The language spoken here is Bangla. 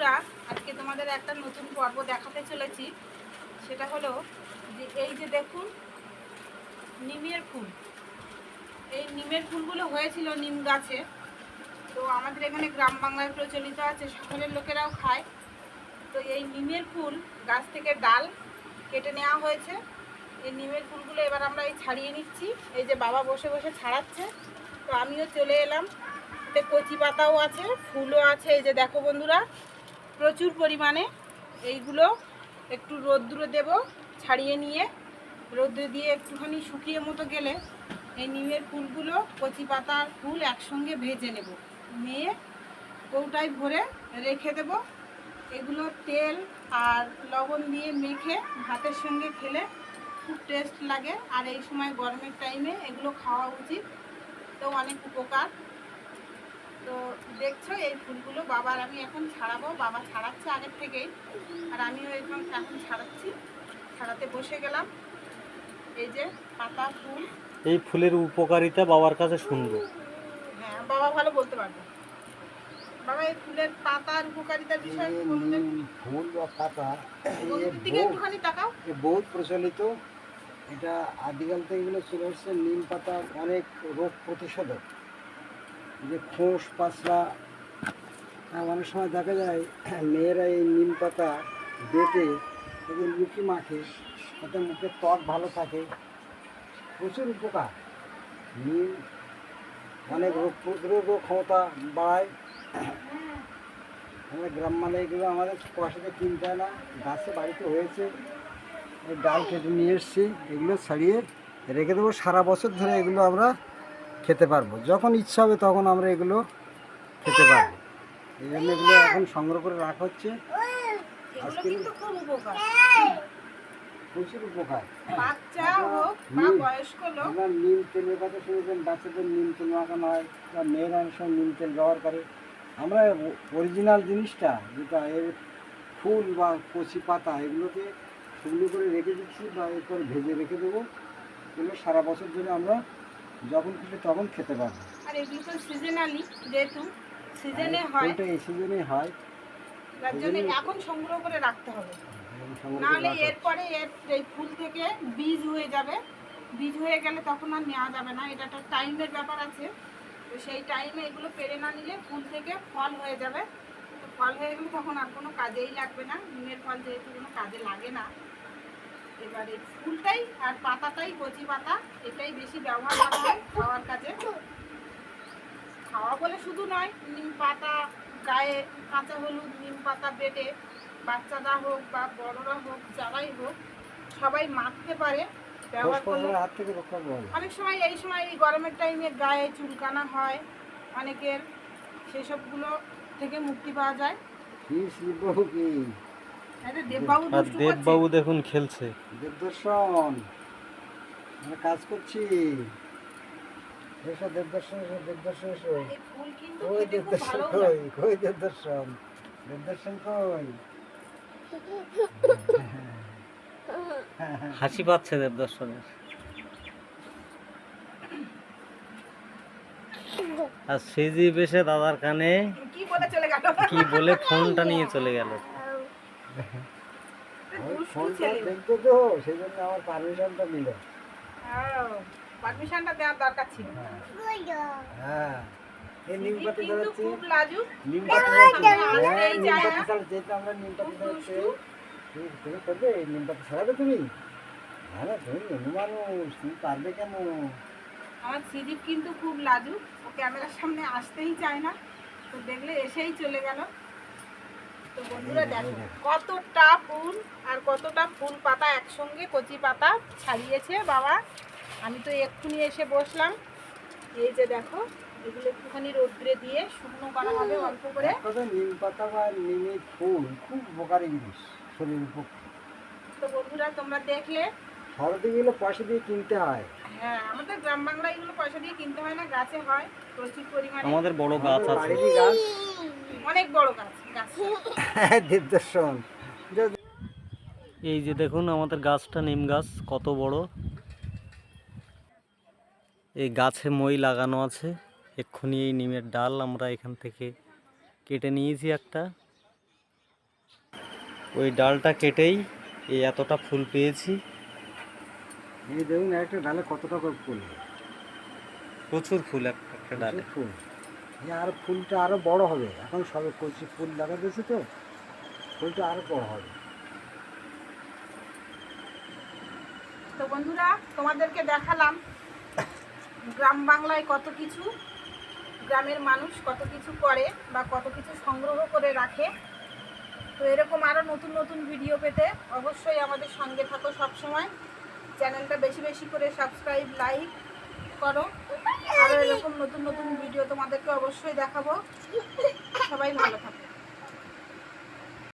বন্ধুরা, আজকে তোমাদের একটা নতুন পর্ব দেখাতে চলেছি। সেটা হলো যে এই যে দেখুন, নিমের ফুল। এই নিমের ফুলগুলো হয়েছিল নিম গাছে। তো আমাদের এখানে গ্রাম বাংলায় প্রচলিত আছে সকলের লোকেরাও খায়। তো এই নিমের ফুল গাছ থেকে ডাল কেটে নেওয়া হয়েছে। এই নিমের ফুলগুলো এবার আমরা এই ছাড়িয়ে নিচ্ছি। এই যে বাবা বসে বসে ছাড়াচ্ছে। তো আমিও চলে এলাম। এতে কচি পাতাও আছে, ফুলও আছে। এই যে দেখো বন্ধুরা প্রচুর পরিমাণে এইগুলো একটু রোদ্দুরে দেব, ছাড়িয়ে নিয়ে। রোদ্রে দিয়ে একটুখানি শুকিয়ে মতো গেলে এই নিমের ফুলগুলো, কচি পাতার ফুল একসঙ্গে ভেজে নেব। নিয়ে কৌটায় ভরে রেখে দেব। এগুলো তেল আর লবণ দিয়ে মেখে ভাতের সঙ্গে খেলে খুব টেস্ট লাগে। আর এই সময় গরমের টাইমে এগুলো খাওয়া উচিত। তো অনেক উপকার। তো দেখছ এই ফুলগুলো বাবার আমি এখন ছাড়াবো। বাবা ছাড়াচ্ছে আগের থেকেই। আর আমিও এখন এখন ছাড়াচ্ছি। ছাড়াতে বসে গেলাম। এই যে পাতা ফুল। এই ফুলের উপকারিতা বাবার কাছে শুনব। হ্যাঁ বাবা ভালো বলতে পারবে। বাবা এই ফুলের পাতার উপকারিতার বিষয়ে বলবেন ফুল বা পাতা দিকে একটুখানি তাকাও। বহুত প্রচলিত এটা আদিকাল থেকে এগুলো চলে আসছে নিম পাতা অনেক রোগ প্রতিষেধক যে খোঁস পাসরা হ্যাঁ, অনেক সময় দেখা যায় মেয়েরা এই নিম পাতা বেটে এদের মুখে মাখে তাতে মুখের ত্বক ভালো থাকে। প্রচুর উপকার। নিম অনেক রোগ প্রতিরোধ ক্ষমতা বাড়ায়। আমরা গ্রাম মানে এগুলো আমাদের পয়সাতে কিনতে হয় না গাছে বাড়িতে হয়েছে। ডাল কেটে নিয়ে এসেছি এগুলো ছাড়িয়ে রেখে দেবো। সারা বছর ধরে এগুলো আমরা খেতে পারব। যখন ইচ্ছা হবে তখন আমরা এগুলো খেতে পারব। এই জন্য এগুলো এখন সংগ্রহ করে রাখা হচ্ছে। প্রচুর উপকার। আমরা নিম তেলের কথা শুনেছেন বাচ্চাদের নিম তেল মাখানো হয় বা মেয়েরা অনেক সময় নিম তেল ব্যবহার করে। আমরা অরিজিনাল জিনিসটা যেটা এর ফুল বা কচি পাতা এগুলোকে শুকনো করে রেখে দিচ্ছি বা এরপর ভেজে রেখে দেবো। এগুলো সারা বছর ধরে আমরা যখন খুশি তখন খেতে পারব। আর এগুলো তো সিজনালি যেহেতু সিজনে হয় এই সিজনে হয় তার জন্য এখন সংগ্রহ করে রাখতে হবে। নাহলে এরপরে এর এই ফুল থেকে বীজ হয়ে যাবে। বীজ হয়ে গেলে তখন আর নেওয়া যাবে না। এটা একটা টাইমের ব্যাপার আছে। তো সেই টাইমে এগুলো পেরে না নিলে ফুল থেকে ফল হয়ে যাবে। তো ফল হয়ে গেলে তখন আর কোনো কাজেই লাগবে না। নিমের ফল যেহেতু কোনো কাজে লাগে না এবারে ফুলটাই আর পাতাটাই কচি পাতা এটাই বেশি ব্যবহার করা হয় খাওয়ার কাজে। খাওয়া বলে শুধু নয় নিম পাতা গায়ে কাঁচা হলুদ নিম পাতা বেটে বাচ্চারা হোক বা বড়রা হোক যারাই হোক সবাই মাখতে পারে ব্যবহার করলে অনেক সময় এই সময় এই গরমের টাইমে গায়ে চুলকানা হয় অনেকের সেসবগুলো থেকে মুক্তি পাওয়া যায়। আরে দেববাবু দেখুন খেলছে। দেবদর্শন আমরা কাজ করছি। এসো দেবদর্শন এসো দেবদর্শন এসো। এই ফুল কিন্তু কই খেতে খুব দেবদর্শন? কই কই দেবদর্শন? দেবদর্শন কই? হাসি পাচ্ছে দেবদর্শনের। আর সেজি বেশে দাদার কানে কি বলে চলে গেল? কি বলে ফোনটা নিয়ে চলে গেল। ওই ফোনটা দেখতে তো সেই জন্য আমার পারমিশনটা নিল। পারমিশনটা দেওয়ার দরকার ছিল। হ্যাঁ। এই নিম পাতা ধরাচ্ছি খুব লাজুক নিম পাতা সামনে ধরাচ্ছি হ্যাঁ আসতেই নিম চায় পাতা না। ছাড়া যেহেতু আমরা নিম পাতা ধরাচ্ছি তুমি তুমি করবে? এই নিম পাতা ছাড়াবে তুমি? হ্যাঁ না তুমি তুমি পারবে কেন? আমার সিদীপ কিন্তু খুব লাজুক ও ক্যামেরার সামনে আসতেই চায় না। তো দেখলে এসেই চলে গেল। তো বন্ধুরা দেখো কতটা ফুল আর কতটা ফুল পাতা একসঙ্গে কচি পাতা ছাড়িয়েছে বাবা। আমি তো এক্ষুনি এসে বসলাম। এই যে দেখো এগুলো একটুখানি রোদ্রে দিয়ে শুকনো করা হবে অল্প করে। নিম পাতা বা নিমের ফুল খুব উপকারী জিনিস শরীরের পক্ষে। তো বন্ধুরা তোমরা দেখলে? শহরের দিকে গেলে পয়সা দিয়ে কিনতে হয়। হ্যাঁ আমাদের গ্রাম বাংলায় এগুলো পয়সা দিয়ে কিনতে হয় না গাছে হয় প্রচুর পরিমাণে। আমাদের বড় গাছ আছে। গাছ। অনেক বড় গাছ গাছ। দেবদর্শন এই যে দেখুন আমাদের গাছটা নিম গাছ কত বড়। এই গাছে মই লাগানো আছে। এক্ষুনি এই নিমের ডাল আমরা এখান থেকে কেটে নিয়েছি একটা। ওই ডালটা কেটেই এই এতটা ফুল পেয়েছি। এই দেখুন একটা ডালে কতটা করে ফুল? প্রচুর ফুল এক- একটা ডালে। ফুল। এই আর ফুলটা আরও বড় হবে। এখন সবে কচি ফুল লাগা তো, ফুলটা আরও বড় হবে। তো বন্ধুরা, তোমাদেরকে দেখালাম গ্রাম বাংলায় কত কিছু, গ্রামের মানুষ কত কিছু করে বা কত কিছু সংগ্রহ করে রাখে। তো এরকম আরও নতুন নতুন ভিডিও পেতে অবশ্যই আমাদের সঙ্গে থাকো সবসময়। চ্যানেলটা বেশি বেশি করে সাবস্ক্রাইব লাইক করো। আরও এরকম নতুন নতুন ভিডিও তোমাদেরকে অবশ্যই দেখাবো। সবাই ভালো থাকো।